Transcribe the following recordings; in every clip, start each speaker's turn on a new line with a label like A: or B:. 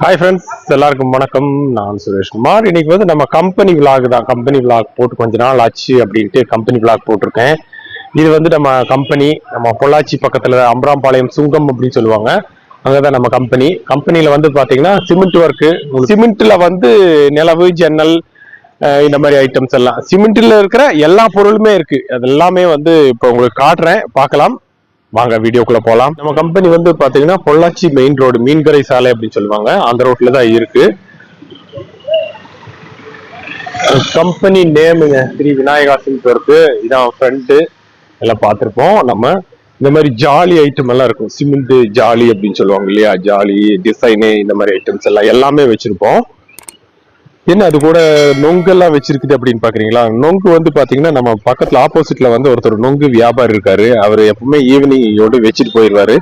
A: Hi friends எல்லாருக்கும் வணக்கம். நான் சுரேஷ்குமார் இன்னைக்கு வந்து நம்ம கம்பெனி விலாக் தான். கம்பெனி விலாக் போட்டு கொஞ்ச நாள் ஆச்சு அப்படின்ட்டு கம்பெனி விலாக் போட்டிருக்கேன். இது வந்து நம்ம கம்பெனி நம்ம பொள்ளாச்சி பக்கத்துல அம்பராம்பாளையம் சுங்கம் அப்படின்னு சொல்லுவாங்க. அங்கதான் நம்ம கம்பெனி கம்பெனியில் வந்து பாத்தீங்கன்னா சிமெண்ட் ஒர்க்கு சிமெண்ட்ல வந்து நிலவு ஜன்னல் இந்த மாதிரி ஐட்டம்ஸ் எல்லாம். சிமெண்ட்ல இருக்கிற எல்லா பொருளுமே இருக்கு. அது எல்லாமே வந்து இப்போ உங்களுக்கு காட்டுறேன். பார்க்கலாம். வாங்க வீடியோக்குள்ள போலாம். நம்ம கம்பெனி வந்து பாத்தீங்கன்னா பொள்ளாச்சி மெயின் ரோடு மீன்கரை சாலை அப்படின்னு சொல்லுவாங்க. அந்த ரோட்ல தான் இருக்கு. கம்பெனி நேமுங்க ஸ்ரீ விநாயகா சில்க் இதான் ஃப்ரெண்டு எல்லாம் பார்த்துருப்போம். நம்ம இந்த மாதிரி ஜாலி ஐட்டம் எல்லாம் இருக்கும். சிமெண்ட் ஜாலி அப்படின்னு சொல்லுவாங்க இல்லையா? ஜாலி டிசைனு இந்த மாதிரி ஐட்டம்ஸ் எல்லாம் எல்லாமே வச்சிருப்போம். என்ன அது கூட நொங்கெல்லாம் வச்சிருக்குது அப்படின்னு பாக்குறீங்களா? நொங்கு வந்து பாத்தீங்கன்னா நம்ம பக்கத்துல ஆப்போசிட்ல வந்து ஒருத்தர் நொங்கு வியாபாரி இருக்காரு. அவர் எப்பவுமே ஈவினிங்கோடு வச்சுட்டு போயிடுவாரு.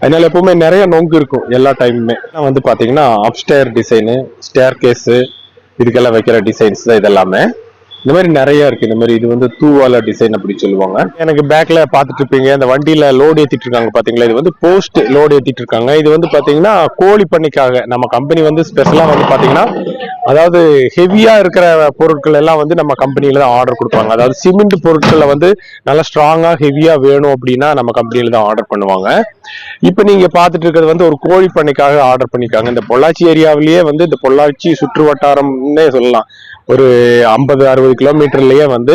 A: அதனால எப்பவுமே நிறைய நொங்கு இருக்கும் எல்லா டைமுமே. வந்து பாத்தீங்கன்னா அப்டேர் டிசைனு ஸ்டேர் கேஸு இதுக்கெல்லாம் வைக்கிற டிசைன்ஸ் தான் இதெல்லாமே. இந்த மாதிரி நிறைய இருக்கு. இந்த மாதிரி இது வந்து தூவால டிசைன் அப்படின்னு சொல்லுவாங்க. எனக்கு பேக்ல பாத்துட்டு இருப்பீங்க. இந்த வண்டியில லோடு ஏத்திட்டு இருக்காங்க பாத்தீங்களா? இது வந்து போஸ்ட் லோடு ஏத்திட்டு இருக்காங்க. இது வந்து பாத்தீங்கன்னா கோழி பண்ணிக்காக. நம்ம கம்பெனி வந்து ஸ்பெஷலா வந்து பாத்தீங்கன்னா அதாவது ஹெவியா இருக்கிற பொருட்கள் எல்லாம் வந்து நம்ம கம்பெனியில தான் ஆர்டர் கொடுப்பாங்க. அதாவது சிமெண்ட் பொருட்களை வந்து நல்லா ஸ்ட்ராங்கா ஹெவியா வேணும் அப்படின்னா நம்ம கம்பெனியில தான் ஆர்டர் பண்ணுவாங்க. இப்போ நீங்க பார்த்துட்டு இருக்கிறது வந்து ஒரு கோழி பண்ணைக்காக ஆர்டர் பண்ணிக்காங்க இந்த பொள்ளாச்சி ஏரியாவிலேயே வந்து இந்த பொள்ளாச்சி சுற்று வட்டாரம்னே சொல்லலாம். ஒரு ஐம்பது அறுபது கிலோமீட்டர்லயே வந்து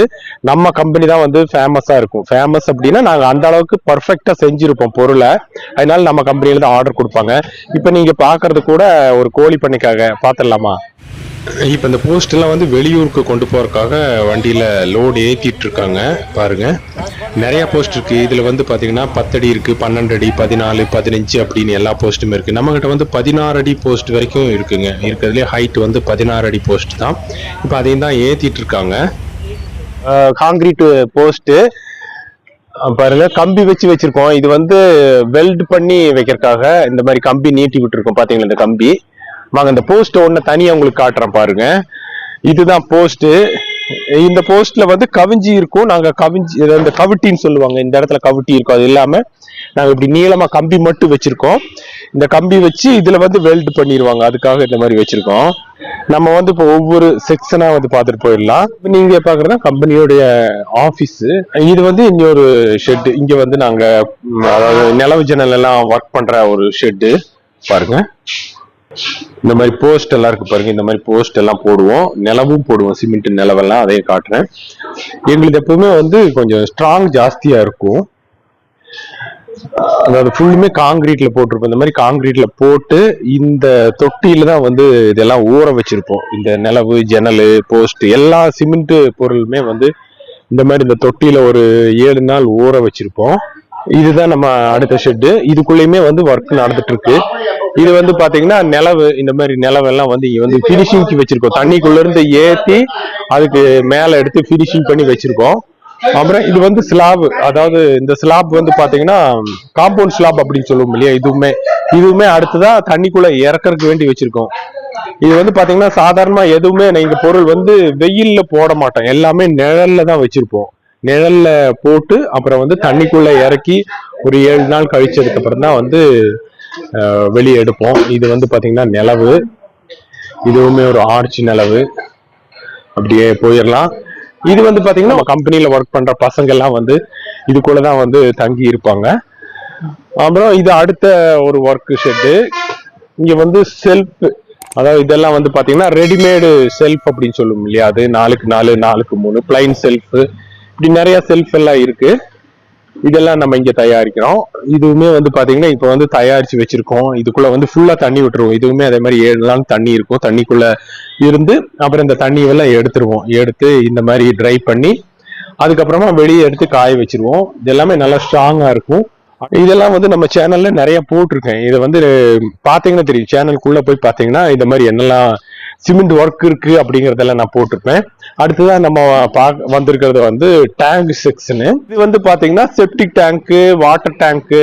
A: நம்ம கம்பெனி தான் வந்து ஃபேமஸா இருக்கும். ஃபேமஸ் அப்படின்னா நாங்கள் அந்த அளவுக்கு பர்ஃபெக்டா செஞ்சிருப்போம் பொருளை. அதனால நம்ம கம்பெனியில தான் ஆர்டர் கொடுப்பாங்க. இப்போ நீங்க பாக்குறது கூட ஒரு கோழி பண்ணைக்காக பாத்திரலாமா இப்போ இந்த போஸ்டெல்லாம் வந்து வெளியூருக்கு கொண்டு போகிறதுக்காக வண்டியில் லோடு ஏற்றிட்டு இருக்காங்க பாருங்க. நிறையா போஸ்ட் இருக்குது இதில் வந்து பார்த்தீங்கன்னா பத்தடி இருக்குது பன்னெண்டு அடி பதினாலு பதினஞ்சு அப்படின்னு எல்லா போஸ்ட்டுமே இருக்குது நம்மக்கிட்ட வந்து பதினாறு அடி போஸ்ட் வரைக்கும் இருக்குங்க. இருக்கிறதுலே ஹைட் வந்து பதினாறு அடி போஸ்ட் தான். இப்போ அதையும் தான் ஏற்றிட்டு இருக்காங்க காங்கிரீட் போஸ்ட்டு பாருங்க. கம்பி வச்சு வச்சிருக்கோம். இது வந்து வெல்ட் பண்ணி வைக்கிறதுக்காக இந்த மாதிரி கம்பி நீட்டி விட்டுருக்கோம் பார்த்தீங்களா இந்த கம்பி? வாங்க இந்த போஸ்ட் ஒன்று தனியாக உங்களுக்கு காட்டுறேன் பாருங்க. இதுதான் போஸ்ட்டு இந்த போஸ்ட்ல வந்து கவிஞ்சி இருக்கும். நாங்க கவிஞ்சி இந்த கவிட்டின்னு சொல்லுவாங்க. இந்த இடத்துல கவிட்டி இருக்கும். அது இல்லாம நாங்க இப்படி நீளமா கம்பி மட்டும் வச்சிருக்கோம். இந்த கம்பி வச்சு இதுல வந்து வெல்ட் பண்ணிடுவாங்க அதுக்காக இந்த மாதிரி வச்சிருக்கோம். நம்ம வந்து இப்போ ஒவ்வொரு செக்ஷனா வந்து பார்த்துட்டு போயிடலாம். இப்ப நீங்க பாக்குறதா கம்பெனியோடைய ஆபீஸ் இது வந்து இன்னொரு ஷெட் இங்க வந்து நாங்கள் அதாவது நிலவு ஜன்னல் எல்லாம் ஒர்க் பண்ற ஒரு ஷெட்டு பாருங்க. இந்த மாதிரி போஸ்ட் எல்லாம் இருக்கு பாருங்க இந்த மாதிரி போஸ்ட் எல்லாம் போடுவோம். நிலவும் போடுவோம் சிமெண்ட் நிலவெல்லாம் அதையே காட்டுறேன். எங்களுக்கு எப்பவுமே வந்து கொஞ்சம் ஸ்ட்ராங் ஜாஸ்தியா இருக்கும். அதாவது ஃபுல்லுமே காங்கிரீட்ல போட்டிருப்போம். இந்த மாதிரி காங்கிரீட்ல போட்டு இந்த தொட்டியில தான் வந்து இதெல்லாம் ஊற வச்சிருப்போம். இந்த நிலவு ஜன்னல் போஸ்ட் எல்லா சிமெண்ட் பொருளுமே வந்து இந்த மாதிரி இந்த தொட்டியில ஒரு ஏழு நாள் ஊற வச்சிருப்போம். இதுதான் நம்ம அடுத்த ஷெட்டு இதுக்குள்ளேயுமே வந்து ஒர்க் நடந்துட்டு இருக்கு இது வந்து பாத்தீங்கன்னா நிலவு இந்த மாதிரி நிலவெல்லாம் வந்து இங்க வந்து ஃபினிஷிங்க்கு வச்சிருக்கோம். தண்ணிக்குள்ள இருந்து ஏத்தி அதுக்கு மேல எடுத்து ஃபினிஷிங் பண்ணி வச்சிருக்கோம். அப்புறம் இது வந்து ஸ்லாப் அதாவது இந்த ஸ்லாப் வந்து பாத்தீங்கன்னா காம்பவுண்ட் ஸ்லாப் அப்படின்னு சொல்லுவோம் இல்லையா? இதுவுமே இதுவுமே அடுத்ததா தண்ணிக்குள்ள இறக்கறதுக்கு வேண்டி வச்சிருக்கோம். இது வந்து பாத்தீங்கன்னா சாதாரணமா எதுவுமே நீங்க பொருள் வந்து வெயில்ல போட மாட்டோம் எல்லாமே நிழல்ல தான் வச்சிருப்போம். நிழல்ல போட்டு அப்புறம் வந்து தண்ணிக்குள்ள இறக்கி ஒரு ஏழு நாள் கழிச்சதுக்கு அப்புறம் தான் வந்து வெளியே எடுப்போம். இது வந்து பாத்தீங்கன்னா நிலவு. இதுவுமே ஒரு ஆர்ச் நிலவு. அப்படியே போயிடலாம் இது வந்து பாத்தீங்கன்னா நம்ம கம்பெனில ஒர்க் பண்ற பசங்க எல்லாம் வந்து இதுக்குள்ளதான் வந்து தங்கி இருப்பாங்க. அப்புறம் இது அடுத்த ஒரு ஒர்க் ஷெட்டு இங்க வந்து செல்ஃப் அதாவது இதெல்லாம் வந்து பாத்தீங்கன்னா ரெடிமேடு செல்ஃப் அப்படின்னு சொல்லுவோம் இல்லையா? அது நாலுக்கு நாலு நாலுக்கு மூணு. பிளைன் செல்ஃப் இப்படி நிறைய செல்ஃப் எல்லாம் இருக்கு. இதெல்லாம் நம்ம இங்க தயாரிக்கிறோம். இதுவுமே வந்து பாத்தீங்கன்னா இப்போ வந்து தயாரிச்சு வச்சிருக்கோம். இதுக்குள்ள வந்து ஃபுல்லா தண்ணி விட்டுருவோம். இதுவுமே அதே மாதிரி ஏழு நாள் தண்ணி இருக்கும். தண்ணிக்குள்ள இருந்து அப்புறம் இந்த தண்ணியெல்லாம் எடுத்துருவோம். எடுத்து இந்த மாதிரி ட்ரை பண்ணி அதுக்கப்புறமா வெளியே எடுத்து காய வச்சிருவோம். இது எல்லாமே நல்லா ஸ்ட்ராங்கா இருக்கும். இதெல்லாம் வந்து நம்ம சேனல்ல நிறைய போட்டிருக்கேன். இதை வந்து பாத்தீங்கன்னா தெரியும். சேனலுக்குள்ள போய் பாத்தீங்கன்னா இந்த மாதிரி என்னெல்லாம் சிமெண்ட் ஒர்க் இருக்கு அப்படிங்கறதெல்லாம் நான் போட்டிருப்பேன். அடுத்ததான் நம்ம பாக்க வந்திருக்கிறது வந்து டேங்க் செக்ஷனு இது வந்து பாத்தீங்கன்னா septic tank water tank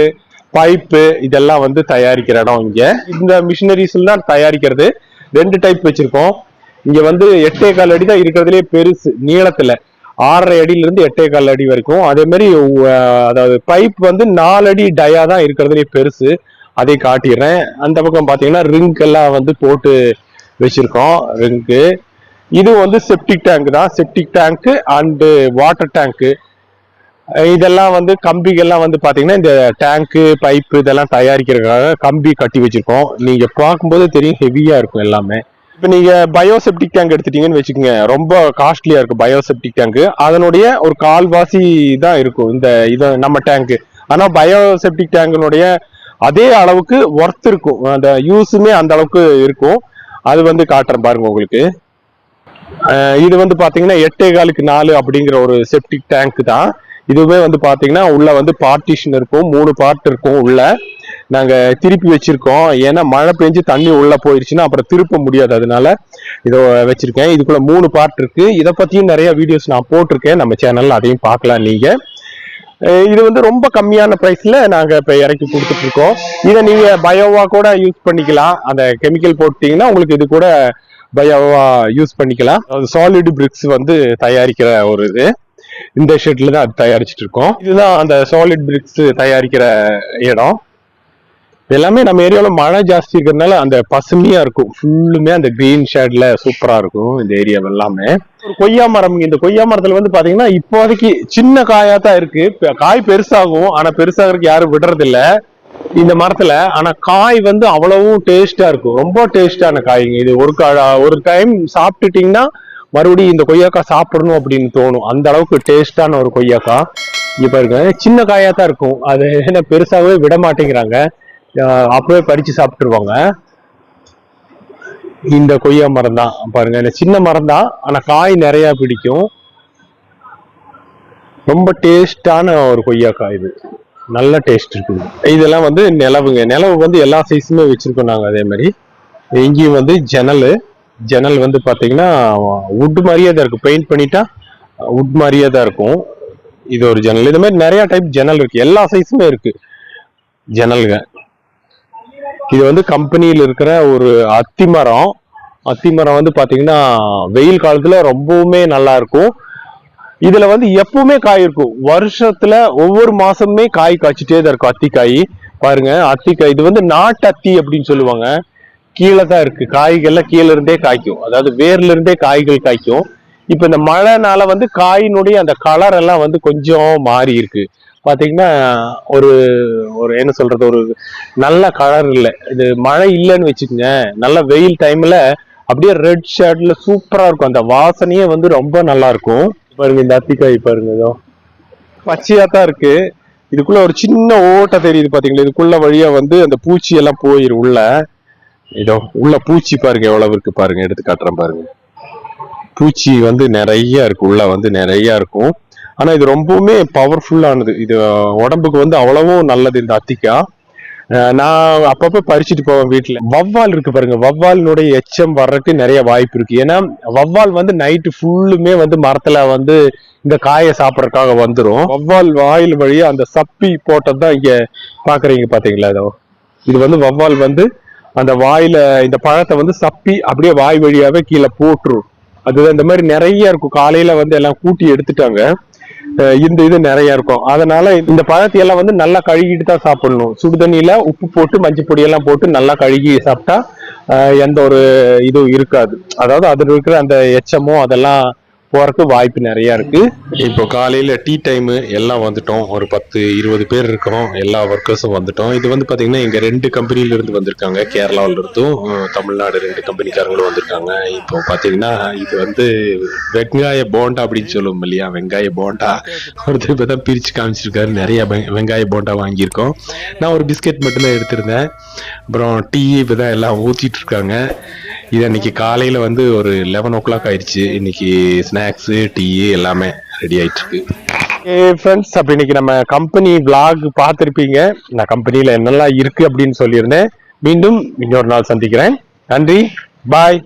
A: pipe இதெல்லாம் வந்து தயாரிக்கிற இடம் இங்க. இந்த மிஷினரிஸ் தான் தயாரிக்கிறது. ரெண்டு டைப் வச்சிருக்கோம். இங்க வந்து எட்டே கால் அடி தான் இருக்கிறதுலே பெருசு நீளத்துல. ஆறரை அடியில இருந்து எட்டே கால் அடி வரைக்கும். அதே மாதிரி அதாவது பைப் வந்து நாலு அடி டயா தான் இருக்கிறதுலே பெருசு. அதை காட்டிடுறேன். அந்த பக்கம் பாத்தீங்கன்னா ரிங்க் எல்லாம் வந்து போட்டு வச்சிருக்கோம் ரிங்கு. இது வந்து செப்டிக் டேங்க் தான். Septic tank and water tank இதெல்லாம் வந்து கம்பிகள்லாம் வந்து பார்த்தீங்கன்னா இந்த டேங்க்கு பைப்பு இதெல்லாம் தயாரிக்கிறதுக்காக கம்பி கட்டி வச்சுருக்கோம். நீங்கள் பார்க்கும்போது தெரியும் ஹெவியாக இருக்கும் எல்லாமே. இப்போ நீங்கள் பயோசெப்டிக் டேங்க் எடுத்துட்டீங்கன்னு வச்சுக்கோங்க ரொம்ப காஸ்ட்லியாக இருக்கும் பயோசெப்டிக் டேங்க்கு அதனுடைய ஒரு கால்வாசி தான் இருக்கும் இந்த இதை நம்ம டேங்க்கு ஆனால் பயோசெப்டிக் டேங்கினுடைய அதே அளவுக்கு ஒர்த் இருக்கும். அந்த யூஸுமே அந்த அளவுக்கு இருக்கும். அது வந்து காட்டுறேன் பாருங்க உங்களுக்கு. இது வந்து பாத்தீங்கன்னா எட்டே காலுக்கு நாலு அப்படிங்கிற ஒரு செப்டிக் டேங்க் தான். இதுவே வந்து பாத்தீங்கன்னா உள்ள வந்து பார்ட்டிஷன் இருக்கும். மூணு பார்ட் இருக்கும் உள்ள. நாங்க திருப்பி வச்சிருக்கோம். ஏன்னா மழை பெஞ்சு தண்ணி உள்ள போயிருச்சுன்னா அப்புறம் திருப்ப முடியாது அதனால இதை வச்சிருக்கேன். இதுக்குள்ள மூணு பார்ட் இருக்கு. இதை பத்தியும் நிறைய வீடியோஸ் நான் போட்டிருக்கேன். நம்ம சேனல்ல அதையும் பார்க்கலாம் நீங்க. இது வந்து ரொம்ப கம்மியான ப்ரைஸில் நாங்கள் இப்போ இறக்கி கொடுத்துட்டு இருக்கோம் இதை நீங்கள் பயோவா கூட யூஸ் பண்ணிக்கலாம். அந்த கெமிக்கல் போட்டீங்கன்னா உங்களுக்கு இது கூட பயோவா யூஸ் பண்ணிக்கலாம். சாலிட் பிரிக்ஸ் வந்து தயாரிக்கிற ஒரு இது. இந்த ஷெட்ல தான் அது தயாரிச்சிட்டு இருக்கோம் இதுதான் அந்த சாலிட் பிரிக்ஸ் தயாரிக்கிற இடம். எல்லாமே நம்ம ஏரியாவில் மழை ஜாஸ்தி இருக்கிறதுனால அந்த பசுமையா இருக்கும். ஃபுல்லுமே அந்த கிரீன் ஷேட்ல சூப்பரா இருக்கும் இந்த ஏரியா எல்லாமே. ஒரு கொய்யா மரம் இந்த கொய்யா மரத்துல வந்து பாத்தீங்கன்னா இப்போதைக்கு சின்ன காயா தான் இருக்கு. காய் பெருசாகும். ஆனா பெருசாகிறதுக்கு யாரும் விடுறது இல்ல இந்த மரத்துல ஆனா காய் வந்து அவ்வளவும் டேஸ்டா இருக்கும். ரொம்ப டேஸ்டான காய்ங்க. இது ஒரு ஒரு டைம் சாப்பிட்டுட்டீங்கன்னா மறுபடியும் இந்த கொய்யாக்காய் சாப்பிடணும் அப்படின்னு தோணும். அந்த அளவுக்கு டேஸ்டான ஒரு கொய்யாக்காய். இப்ப இருக்கு சின்ன காயா தான் இருக்கும். அது என்ன பெருசாகவே விட மாட்டேங்கிறாங்க. அப்பவே பறிச்சு சாப்பிட்டுருவாங்க. இந்த கொய்யா மரம் தான் பாருங்க சின்ன மரம் தான் ஆனா காய் நிறைய பிடிக்கும். ரொம்ப டேஸ்டான ஒரு கொய்யாக்காய் இது. நல்ல டேஸ்ட் இருக்குது. இதெல்லாம் வந்து நிலவுங்க. நிலவு வந்து எல்லா சைஸுமே வச்சிருக்கோம் நாங்க அதே மாதிரி. இங்கேயும் வந்து ஜன்னல். ஜன்னல் வந்து பாத்தீங்கன்னா வுட் மாதிரியே தான் இருக்கும். பெயிண்ட் பண்ணிட்டா வுட் மாதிரியே தான் இருக்கும். இது ஒரு ஜன்னல். இது மாதிரி நிறைய டைப் ஜன்னல் இருக்கு. எல்லா சைஸுமே இருக்கு. ஜன்னலுங்க. இது வந்து கம்பெனியில் இருக்கிற ஒரு அத்தி மரம். அத்தி மரம் வந்து பார்த்தீங்கன்னா வெயில் காலத்தில் ரொம்பவுமே நல்லா இருக்கும். இதுல வந்து எப்பவுமே காய் இருக்கும். வருஷத்துல ஒவ்வொரு மாசமுமே காய் காய்ச்சிட்டே தான் இருக்கும் அத்திக்காய். பாருங்க அத்திக்காய். இது வந்து நாட்டு அத்தி அப்படின்னு சொல்லுவாங்க. கீழே தான் இருக்கு. காய்கள்லாம் கீழே இருந்தே காய்க்கும். அதாவது வேர்ல இருந்தே காய்கள் காய்க்கும். இப்ப இந்த மழைனால வந்து காயினுடைய அந்த கலர் எல்லாம் வந்து கொஞ்சம் மாறி இருக்கு. பார்த்தீங்கன்னா ஒரு ஒரு என்ன சொல்றது ஒரு நல்ல கலர் இல்லை. இது மழை இல்லைன்னு வச்சுக்கோங்க. நல்ல வெயில் டைம்ல அப்படியே ரெட் ஷர்ட்ல சூப்பரா இருக்கும். அந்த வாசனையே வந்து ரொம்ப நல்லா இருக்கும். பாருங்க இந்த அத்திக்காய் பாருங்க இதோ. பச்சையா தான் இருக்கு. இதுக்குள்ள ஒரு சின்ன ஓட்டை தெரியுது பாத்தீங்களா? இதுக்குள்ள வழியா வந்து அந்த பூச்சி எல்லாம் போயிரும் உள்ள. இதோ உள்ள பூச்சி பாருங்க எவ்வளவு இருக்கு பாருங்க. எடுத்து காட்டுறேன் பாருங்க. பூச்சி வந்து நிறைய இருக்கு. உள்ள வந்து நிறைய இருக்கும். ஆனால் இது ரொம்பவுமே பவர்ஃபுல்லானது இது உடம்புக்கு வந்து அவ்வளவும் நல்லது இந்த அத்திக்கா நான் அப்பப்போ பறிச்சுட்டு போவேன் வீட்டில் வவ்வால் இருக்கு பாருங்க. வவ்வாலினுடைய எச்சம் வர்றதுக்கு நிறைய வாய்ப்பு இருக்கு. ஏன்னா வவ்வால் வந்து நைட்டு ஃபுல்லுமே வந்து மரத்தில் வந்து இந்த காயை சாப்பிட்றதுக்காக வந்துடும் வவ்வால் வாயில் வழியா அந்த சப்பி போட்டது தான் இங்கே பார்க்குறீங்க பார்த்தீங்களா இதோ? இது வந்து வவ்வால் வந்து அந்த வாயில இந்த பழத்தை வந்து சப்பி அப்படியே வாய் வழியாவே கீழே போட்டுரும். அது இந்த மாதிரி நிறைய இருக்கும். காலையில வந்து எல்லாம் கூட்டி எடுத்துட்டாங்க. இந்த இது நிறைய இருக்கும். அதனால இந்த பழத்தை எல்லாம் வந்து நல்லா கழுகிட்டு தான் சாப்பிடணும். சுடு தண்ணியில உப்பு போட்டு மஞ்சள் பொடி எல்லாம் போட்டு நல்லா கழுகி சாப்பிட்டா எந்த ஒரு இதுவும் இருக்காது. அதாவது அதுல இருக்கிற அந்த எச்சமோ அதெல்லாம் போறதுக்கு வாய்ப்பு நிறைய இருக்கு. இப்போ காலையில டீ டைம் எல்லாம் வந்துட்டோம். ஒரு பத்து இருபது பேர் இருக்கோம் எல்லா ஒர்க்கர்ஸும் வந்துட்டோம். இது வந்து பாத்தீங்கன்னா இங்க ரெண்டு கம்பெனில இருந்து வந்திருக்காங்க. கேரளாவில இருந்தும் தமிழ்நாடு ரெண்டு கம்பெனிக்காரங்களும் வந்திருக்காங்க. இப்போ பாத்தீங்கன்னா இது வந்து வெங்காய போண்டா அப்படின்னு சொல்லுவோம் இல்லையா? வெங்காய போண்டா. ஒருத்தர் இப்பதான் பிரிச்சு காமிச்சிருக்காரு. நிறைய வெங்காய போண்டா வாங்கியிருக்கோம். நான் ஒரு பிஸ்கெட் மட்டும்தான் எடுத்திருந்தேன். அப்புறம் டீ இப்பதான் எல்லாம் ஊத்திட்டு இருக்காங்க. இது அன்னைக்கு காலையில வந்து ஒரு லெவன் ஓ கிளாக் ஆயிடுச்சு. இன்னைக்கு ஸ்நாக்ஸ் டீ எல்லாமே ரெடி ஆயிட்டு இருக்கு ஃப்ரெண்ட்ஸ் அப்ப இன்னைக்கு நம்ம கம்பெனி vlog பார்த்திருப்பீங்க. நான் கம்பெனியில் என்னெல்லாம் இருக்கு அப்படின்னு சொல்லியிருந்தேன். மீண்டும் இன்னொரு நாள் சந்திக்கிறேன். நன்றி. பாய்